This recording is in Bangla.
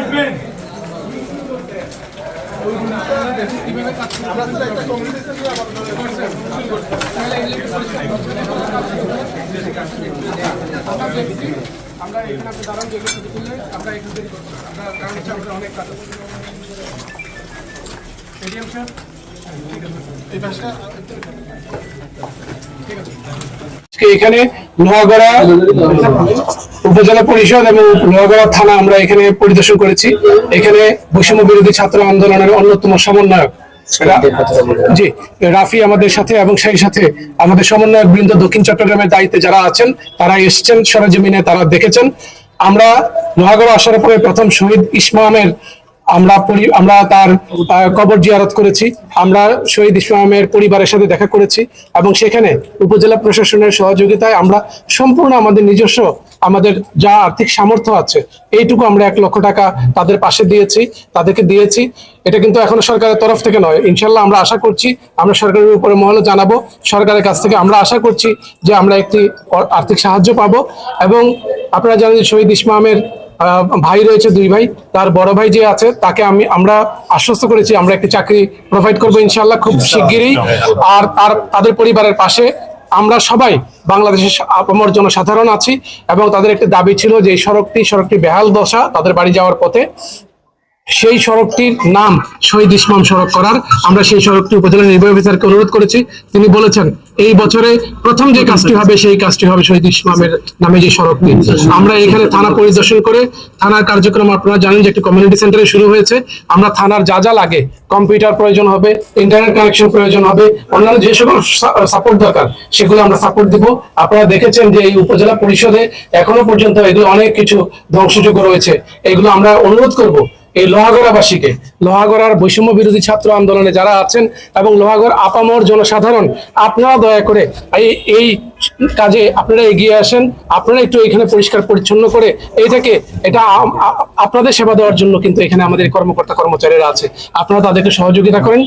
আসবেন। আমরা এখানে আপনি দাঁড়ান যেগুলো ছবি তুললে আমরা থেকে করছি আমরা কারণ হচ্ছে আমাদের অনেক কাজ আছে এডিএম স্যার এই পাশটা এখানে লোহাগড়া উপজেলা পরিষদ এবং লোহাগড়া থানা আমরা এখানে পরিদর্শন করেছি। এখানে বৈষম্য বিরোধী ছাত্র আন্দোলনের অন্যতম সমন্বয়ক জি, রাফি আমাদের সাথে এবং সেই সাথে আমাদের সমন্বয়ক বৃন্দ দক্ষিণ চট্টগ্রামের দায়িত্বে যারা আছেন, তারা এসছেন সরজমিনে, তারা দেখেছেন। আমরা লোহাগড়া আসার পরে প্রথম শহীদ ইসমামের আমরা আমরা তার কবর জিয়ারত করেছি, আমরা শহীদ ইসলামের পরিবারের সাথে দেখা করেছি, এবং সেখানে উপজেলা প্রশাসনের সহযোগিতায় আমরা সম্পূর্ণ আমাদের নিজস্ব, আমাদের যা আর্থিক সামর্থ্য আছে, এইটুকু আমরা এক লক্ষ টাকা তাদের পাশে দিয়েছি, তাদেরকে দিয়েছি। এটা কিন্তু এখনও সরকারের তরফ থেকে নয়। ইনশাল্লাহ আমরা আশা করছি, আমরা সরকারের উপরে মহলে জানাব, সরকারের কাছ থেকে আমরা আশা করছি যে আমরা একটি আর্থিক সাহায্য পাবো, এবং আপনারা জানেন শহীদ ইসমামের ভাই রয়েছে দুই ভাই তার বড় ভাই যে আছে তাকে আমি আমরা আশ্বস্ত করেছি আমরা একটি চাকরি প্রোভাইড করব ইনশাল্লাহ খুব শিগগিরই। আর তার তাদের পরিবারের পাশে আমরা সবাই বাংলাদেশের আপামর জনসাধারণ আছি এবং তাদের একটি দাবি ছিল যে এই সড়কটি সড়কটি বেহাল দশা তাদের বাড়ি যাওয়ার পথে সেই সড়কটির নাম শহীদ ইসমাম সড়ক করার আমরা সেই সড়কটি উপজেলা নির্বাহী অফিসারকে অনুরোধ করেছি। তিনি বলেছেন এই বছরে প্রথম যে কাজটি হবে, সেই কাজটি হবে শহীদ ইসলামের নামে যে সড়কটি আমরা এখানে থানা পরিদর্শন করে থানার কার্যক্রম আপনারা জানেন যে একটি কমিউনিটি সেন্টারে শুরু হয়েছে। আমরা থানার যা যা লাগে কম্পিউটার প্রয়োজন হবে ইন্টারনেট কানেকশন প্রয়োজন হবে, অন্যান্য যে সকল সাপোর্ট দরকার, সেগুলো আমরা সাপোর্ট দিব। আপনারা দেখেছেন যে এই উপজেলা পরিষদে এখনও পর্যন্ত এগুলো অনেক কিছু ধ্বংসযোগ্য রয়েছে। এগুলো আমরা অনুরোধ করব এই লোহাগড়াবাসীকে লোহাগড়ার বৈষম্য বিরোধী ছাত্র আন্দোলনে যারা আছেন এবং লোহাগড় আপামর জনসাধারণ, আপনারা দয়া করে এই এই কাজে আপনারা এগিয়ে আসেন, আপনারা একটু এখানে পরিষ্কার পরিচ্ছন্ন করে এইটাকে এটা আপনাদের সেবা দেওয়ার জন্য কিন্তু এখানে আমাদের কর্মকর্তা কর্মচারীরা আছে। আপনারা তাদেরকে সহযোগিতা করেন।